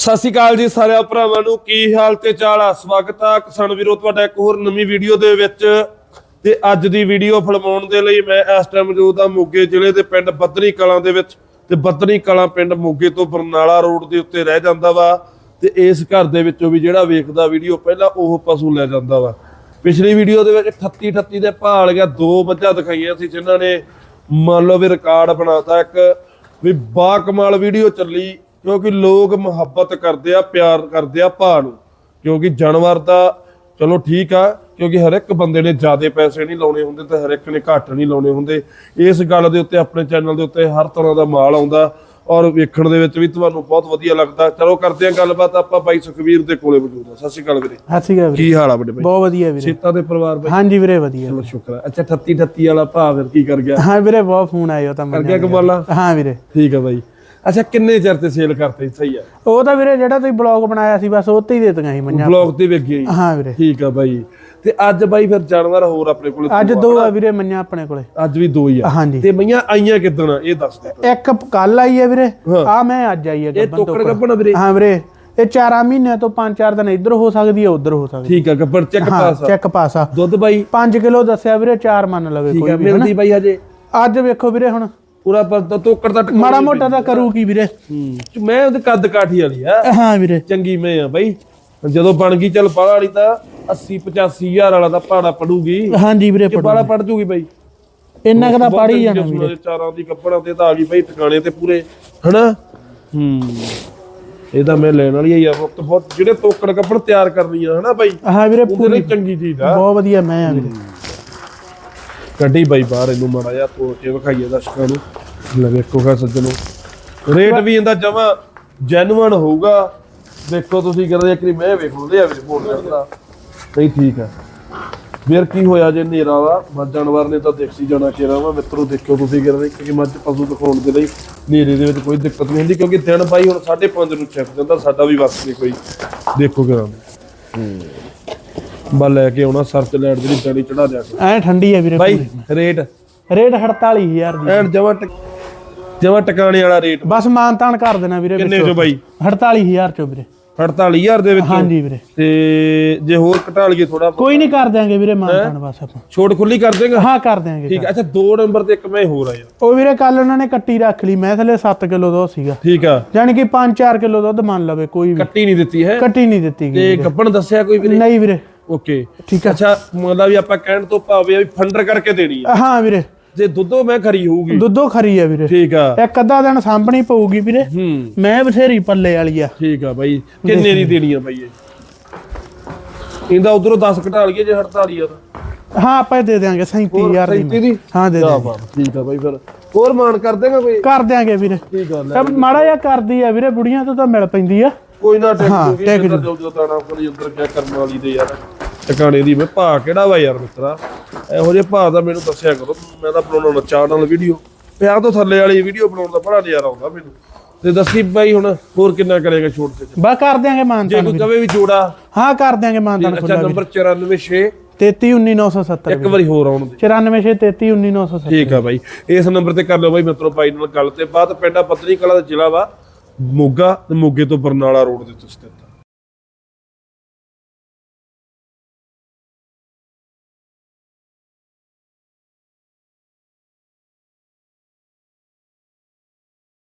ਸਤਿ ਸ਼੍ਰੀ ਅਕਾਲ ਜੀ ਸਾਰਿਆਂ ਭਰਾਵਾਂ ਨੂੰ। ਕੀ ਹਾਲ ਤੇ ਚਾਲ ਆ? ਸਵਾਗਤ ਆ ਕਿਸਾਨ ਵੀਰੋ, ਤੁਹਾਡਾ ਇੱਕ ਹੋਰ ਨਵੀਂ ਵੀਡੀਓ ਦੇ ਵਿੱਚ। ਤੇ ਅੱਜ ਦੀ ਵੀਡੀਓ ਫਿਲਮਾਉਣ ਦੇ ਲਈ ਮੈਂ ਇਸ ਟਾਈਮ ਮੌਜੂਦ ਆ ਮੋਗੇ ਜ਼ਿਲ੍ਹੇ ਦੇ ਪਿੰਡ ਬੱਦਰੀ ਕਲਾਂ ਦੇ ਵਿੱਚ। ਤੇ ਬੱਦਰੀ ਕਲਾਂ ਪਿੰਡ ਮੋਗੇ ਤੋਂ ਬਰਨਾਲਾ ਰੋਡ ਦੇ ਉੱਤੇ ਰਹਿ ਜਾਂਦਾ ਵਾ। ਤੇ ਇਸ ਘਰ ਦੇ ਵਿੱਚੋਂ ਵੀ ਜਿਹੜਾ ਵੇਖਦਾ ਵੀਡੀਓ, ਪਹਿਲਾਂ ਉਹ ਪਸ਼ੂ ਲੈ ਜਾਂਦਾ ਵਾ। ਪਿਛਲੀ ਵੀਡੀਓ ਦੇ ਵਿੱਚ 38 38 ਦੇ ਭਾਲ ਗਿਆ ਦੋ ਮੱਝਾਂ ਦਿਖਾਈਆਂ ਸੀ, ਜਿਨ੍ਹਾਂ ਨੇ ਮੰਨ ਲਓ ਵੀ ਰਿਕਾਰਡ ਬਣਾਤਾ ਇੱਕ। ਵੀ ਬਾ ਕਮਾਲ ਵੀਡੀਓ ਚੱਲੀ। ਕਿਉਂਕਿ ਲੋਕ ਮੁਹੱਬਤ ਕਰਦੇ ਆ ਪਿਆਰ ਕਰਦੇ ਆ ਭਾਅ ਨੂੰ। ਕਿਉਂਕਿ ਜਾਨਵਰ ਦਾ ਚਲੋ ਠੀਕ ਆ ਕਿਉਂਕਿ ਹਰ ਇੱਕ ਬੰਦੇ ਨੇ ਜ਼ਿਆਦੇ ਪੈਸੇ ਨਹੀਂ ਲਾਉਣੇ ਹੁੰਦੇ ਤੇ ਹਰ ਇੱਕ ਨੇ ਘੱਟ ਨਹੀਂ ਲਾਉਣੇ ਹੁੰਦੇ। ਇਸ ਗੱਲ ਦੇ ਉੱਤੇ ਆਪਣੇ ਚੈਨਲ ਦੇ ਉੱਤੇ ਹਰ ਤਰ੍ਹਾਂ ਦਾ ਮਾਲ ਆਉਂਦਾ ਔਰ ਵੇਖਣ ਦੇ ਵਿੱਚ ਵੀ ਤੁਹਾਨੂੰ ਬਹੁਤ ਵਧੀਆ ਲੱਗਦਾ। ਚਲੋ ਕਰਦੇ ਆ ਗੱਲਬਾਤ ਆਪਾਂ ਬਾਈ ਸੁਖਵੀਰ ਦੇ ਕੋਲੇ ਮੌਜੂਦ ਆ ਸਤਿ ਸ਼੍ਰੀ ਅਕਾਲ ਵੀਰੇ। ਸਤਿ ਸ਼੍ਰੀ ਅਕਾਲ ਵੀਰੇ। ਕੀ ਹਾਲ ਆ ਵੱਡੇ ਬਾਈ? ਬਹੁਤ ਵਧੀਆ ਵੀਰੇ। ਸੀਤਾ ਦੇ ਪਰਿਵਾਰ ਬਾਈ? ਹਾਂਜੀ ਵੀਰੇ ਵਧੀਆ। ਚਲੋ ਸ਼ੁਕਰ ਅੱਛਾ 38 38 ਵਾਲਾ ਭਾਅ ਫਿਰ ਕੀ ਕਰ ਗਿਆ? ਹਾਂ ਵੀਰੇ ਬਹੁਤ ਫੋਨ ਉਹ ਤਾਂ ਕਰ ਮੈਨੂੰ ਗਿਆ ਕਮਾਲਾ? ਹਾਂ ਵੀਰੇ। ਠੀਕ ਆ ਬਾਈ। ਅੱਛਾ ਕਿੰਨੇ ਚਿਰ ਤੇ ਸੇਲ ਕਰਤੇ ਸਹੀ ਆ। ਉਹ ਤਾਂ ਵੀਰੇ ਜਿਹੜਾ ਤੁਸੀਂ ਬਲੌਗ ਬਣਾਇਆ ਸੀ ਬਸ ਉਹ ਤੇ ਹੀ ਦਿੱਤੀਆਂ ਸੀ ਮੰਨਿਆ ਬਲੌਗ ਤੇ ਵੇਖੀ ਹਾਂ ਵੀਰੇ। ਠੀਕ ਆ ਬਾਈ। ਤੇ ਅੱਜ ਬਾਈ ਫਿਰ ਜਾਨਵਰ ਹੋਰ ਆਪਣੇ ਕੋਲੇ ਅੱਜ ਦੋ ਆ ਵੀਰੇ ਮੰਨਿਆ ਆਪਣੇ ਕੋਲੇ। ਅੱਜ ਵੀ ਦੋ ਹੀ ਆ। ਹਾਂਜੀ। ਤੇ ਮਈਆਂ ਆਈਆਂ ਕਿਦਣ ਇਹ ਦੱਸ ਦੇ ਇੱਕ ਕੱਲ ਆਈ ਹੈ ਵੀਰੇ। ਹਾਂ। ਆ ਮੈਂ ਅੱਜ ਆਈ ਹੈ ਇਹ ਗੱਬਨ ਤੋਂ ਟੋਕੜ ਗੱਬਣ ਵੀਰੇ? ਹਾਂ ਵੀਰੇ। ਇਹ 4 ਮਹੀਨਿਆਂ ਤੋਂ 5-4 ਦਿਨ ਇੱਧਰ ਹੋ ਸਕਦੀ ਹੈ ਉੱਧਰ ਹੋ ਸਕਦੀ ਠੀਕ ਆ ਗੱਬੜ ਚੈੱਕ ਹਾਂ ਪਾਸ ਚੈੱਕ ਪਾਸਾ ਦੁੱਧ ਬਾਈ? 5 ਕਿਲੋ ਦੱਸਿਆ ਵੀਰੇ 4 ਮੰਨ ਲਵੇ ਠੀਕ ਕੋਈ ਵੀ ਹਨਾ? ਮਿਲਦੀ ਬਾਈ ਹਜੇ। ਅੱਜ ਵੇਖੋ ਵੀਰੇ ਹੁਣ। ਪੂਰਾ ਪਰ ਤੋਕੜ ਦਾ ਮਾੜਾ ਮੋਟਾ ਤਾਂ ਕਰੂ ਕੀ ਵੀਰੇ? ਹੂੰ। ਮੈਂ ਉਹਦੇ ਕੱਦ ਕਾਠੀ ਵਾਲੀ ਆ। ਹਾਂ ਵੀਰੇ। ਚੰਗੀ ਮੈਂ ਆ ਬਾਈ। ਜਦੋਂ ਬਣ ਗਈ ਚੱਲ ਬਾਹਲਾ ਵਾਲੀ ਤਾਂ 80 85 ਹਜ਼ਾਰ ਵਾਲਾ ਤਾਂ ਪਾੜਾ ਪੜੂਗੀ। ਹਾਂਜੀ ਵੀਰੇ ਬਾਹਲਾ ਪੜ ਜੂਗੀ ਬਾਈ। ਇੰਨਾ ਕਦਾ ਪਾੜੀ ਜਾਣਾ ਦੇ ਚਾਰਾਂ ਦੀ ਕੱਪੜਾਂ ਤੇ ਤਾਂ ਆ ਗਈ ਬਾਈ ਟਿਕਾਣੇ ਤੇ ਪੂਰੇ ਹਨਾ? ਹੂੰ। ਇਹਦਾ ਮੈਂ ਲੈਣ ਵਾਲੀ ਆ ਯਾਰ ਬਹੁਤ ਜਿਹੜੇ ਤੋਕੜ ਕੱਪੜ ਤਿਆਰ ਕਰਨੀ ਆ ਹਨਾ ਬਾਈ? ਹਾਂ ਵੀਰੇ ਲਈ ਚੰਗੀ ਚੀਜ਼ ਆ। ਬਹੁਤ ਵਧੀਆ ਮੈਂ ਆ ਵੀਰੇ। ਕੱਢੀ ਬਾਈ ਬਾਹਰ ਇਹਨੂੰ ਮਾੜਾ ਜਿਹਾ ਤੋੜ ਕੇ ਵਿਖਾਈਏ ਦਰਸ਼ਕਾਂ ਨੂੰ। ਲੈ ਵੇਖੋ ਖਾ ਸੱਜਣੋ। ਰੇਟ ਵੀ ਇਹਦਾ ਜਮਾ ਜੈਨੂਅਨ ਹੋਊਗਾ। ਦੇਖੋ ਤੁਸੀਂ ਕਰਦੇ ਇੱਕ ਮੈਂ ਵੇਖ ਲਓ ਲਿਆ ਵੀਰੇ ਬੋਲ ਰਿਹਾ ਨਹੀਂ, ਠੀਕ ਹੈ ਫਿਰ ਕੀ ਹੋਇਆ ਜੇ ਹਨੇਰਾ ਵਾ? ਮੱਝ ਜਾਨਵਰ ਨੇ ਤਾਂ ਦੇਖੀ ਜਾਣਾ ਚਿਹਰਾ ਵਾ। ਮਿੱਤਰੋ ਦੇਖੋ ਤੁਸੀਂ ਕਰਦੇ ਕਿ ਮੱਝ ਪਸ਼ੂ ਦਿਖਾਉਣ ਦੇ ਲਈ ਹਨੇਰੇ ਦੇ ਵਿੱਚ ਕੋਈ ਦਿੱਕਤ ਨਹੀਂ ਹੁੰਦੀ, ਕਿਉਂਕਿ ਦਿਨ ਬਾਈ ਹੁਣ 5:30 ਨੂੰ ਛਿਪ ਜਾਂਦਾ, ਸਾਡਾ ਵੀ ਵਕਤ ਨਹੀਂ ਕੋਈ। ਦੇਖੋ ਕਰਾਂ ਬਾ ਲੈ ਕੇ ਆਉਣਾ ਸਰ ਤੇ ਲੈਟ ਜਿਹੜੀ ਚੜੀ ਚੜਾ ਦਿਆ ਕਰੋ। ਐ ਠੰਡੀ ਆ ਵੀਰੇ ਬਾਈ ਰੇਟ? ਰੇਟ 48000 ਦੀ। ਐਨ ਜਮਾ ਜਮਾ ਟਿਕਾਣੇ ਵਾਲਾ ਰੇਟ। ਬਸ ਮਾਨਤਾਨ ਕਰ ਦੇਣਾ ਵੀਰੇ ਕਿੰਨੇ ਚੋਂ ਬਾਈ? 48000 ਚੋਂ ਵੀਰੇ। 48000 ਦੇ ਵਿੱਚ? ਹਾਂਜੀ ਵੀਰੇ। ਤੇ ਜੇ ਹੋਰ ਘਟਾ ਲਈਏ ਥੋੜਾ ਕੋਈ ਨਹੀਂ ਕਰ ਦਿਆਂਗੇ ਵੀਰੇ ਮਾਨਤਾਨ ਬਸ ਆਪਾਂ। ਛੋਟ ਖੁੱਲੀ ਕਰ ਦੇਗਾ ਹਾਂ ਕਰ ਦਿਆਂਗੇ ਠੀਕ ਅੱਛਾ ਦੋ ਨੰਬਰ ਤੇ ਇੱਕ ਮੈਂ ਹੋਰ ਆਇਆ। ਉਹ ਵੀਰੇ ਕੱਲ ਉਹਨਾਂ ਨੇ ਕੱਟੀ ਰੱਖ ਲਈ। ਮੈਂ ਥਲੇ 7 ਕਿਲੋ ਦੁੱਧ ਸੀਗਾ। ਠੀਕ ਆ। ਯਾਨੀ ਕਿ 5-4 ਕਿਲੋ ਦੁੱਧ ਮੰਨ ਲਵੇ ਕੋਈ ਵੀ। ਕੱਟੀ ਨਹੀਂ ਦਿੱਤੀ ਹੈ? ਕੱਟੀ ਨਹੀਂ ਦਿੱਤੀ ਗਈ ਤੇ ਗੱਪਣ ਦੱਸਿਆ ਕੋਈ ਵੀਰੇ? ਨਹੀਂ ਵੀਰੇ। ਓਕੇ ਠੀਕ ਆ। ਅੱਛਾ ਮਤਲਬ ਵੀ ਆਪਾਂ ਕਹਿਣ ਤੋਂ ਭਾਵੇਂ ਵੀ ਫੰਡਰ ਕਰਕੇ ਦੇਣੀ ਆ। ਹਾਂ ਵੀਰੇ। ਜੇ ਦੁੱਧੋਂ ਮੈਂ ਖਰੀ ਹੋਊਗੀ। ਦੁੱਧੋ ਖਰੀ ਆ ਵੀਰੇ। ਠੀਕ ਆ। ਇੱਕ ਅੱਧਾ ਦਿਨ ਸਾਂਭਣੀ ਪਊਗੀ ਵੀਰੇ। ਹੂੰ। ਮੈਂ ਬਥੇਰੀ ਪੱਲੇ ਵਾਲੀ ਆ। ਠੀਕ ਆ ਬਾਈ। ਕਿੰਨੇ ਦੀ ਦੇਣੀ ਆ ਬਾਈ ਇਹ? ਇਹਦਾ ਉਧਰੋਂ 10 ਘਟਾ ਲਈਏ ਜੇ 48 ਆ ਤਾਂ। ਹਾਂ ਆਪਾਂ ਇਹ ਦੇ ਦਿਆਂਗੇ 37000 ਦੀ 37 ਦੀ? ਹਾਂ ਦੇ ਬਾਤ ਠੀਕ ਆ ਬਾਈ ਫਿਰ। ਹੋਰ ਮਾਨ ਕਰ ਦੇਗਾ ਕੋਈ? ਕਰ ਦਿਆਂਗੇ ਵੀਰੇ। ਕੀ ਗੱਲ ਹੈ ਮਾੜਾ ਜਿਹਾ ਕਰਦੀ ਆ ਵੀਰੇ ਬੁੜੀਆਂ ਤੋਂ ਤਾਂ ਮਿਲ ਪੈਂਦੀ ਆ। ਕੋਈ ਨਾ ਟੈਕ ਹਾਂ, ਟੈਕ ਜਿੱਦਾਂ ਜੋ। ਜੋ ਤਾਣਾ ਕੋਲ ਅੰਦਰ ਕਿਆ ਕਰਨ ਵਾਲੀ ਦੇ ਯਾਰ। ਟਿਕਾਣੇ ਦੀ ਮੈਂ ਭਾ ਕਿਹੜਾ ਵਾ ਯਾਰ ਮਿੱਤਰਾ? ਇਹੋ ਜਿਹੇ ਭਾ ਦਾ ਮੈਨੂੰ ਦੱਸਿਆ ਕਰੋ। ਮੈਂ ਤਾਂ ਬਣਾਉਣਾ ਚਾਹ ਨਾਲ ਵੀਡੀਓ ਪਿਆਰ ਤੋਂ ਥੱਲੇ ਵਾਲੀ ਵੀਡੀਓ ਬਣਾਉਣ ਦਾ ਬੜਾ ਨਜ਼ਾਰਾ ਆਉਂਦਾ ਮੈਨੂੰ। ਤੇ ਦੱਸੀ ਬਾਈ ਹੁਣ ਹੋਰ ਕਿੰਨਾ ਕਰੇਗਾ ਛੋਟ ਤੇ। ਬਾ ਕਰ ਦਿਆਂਗੇ ਜੇ ਮਾਨਤਾਨ ਕੋਈ ਕਵੇ ਵੀ ਜੋੜਾ। ਹਾਂ ਕਰ ਦਿਆਂਗੇ ਮਾਨਤਾਨ ਅੱਛਾ ਨੰਬਰ 946 3319770 ਇੱਕ ਵਾਰੀ ਹੋਰ ਆਉਣ ਦੇ। 946331970 ਠੀਕ ਆ ਬਾਈ। ਇਸ ਨੰਬਰ ਤੇ ਕਰ ਲਓ ਬਾਈ ਮਿੱਤਰੋ ਬਾਈ ਨਾਲ ਗੱਲ ਤੇ ਬਾਅਦ ਪਿੰਡਾ ਪਤਨੀ ਕਲਾ ਦਾ ਜ਼ਿਲ੍ਹਾ ਵਾ। ਮੋਗਾ ਤੇ ਮੋਗੇ ਤੋਂ ਬਰਨਾਲਾ ਰੋਡ ਦੇ ਉੱਤੇ ਸਥਿਤ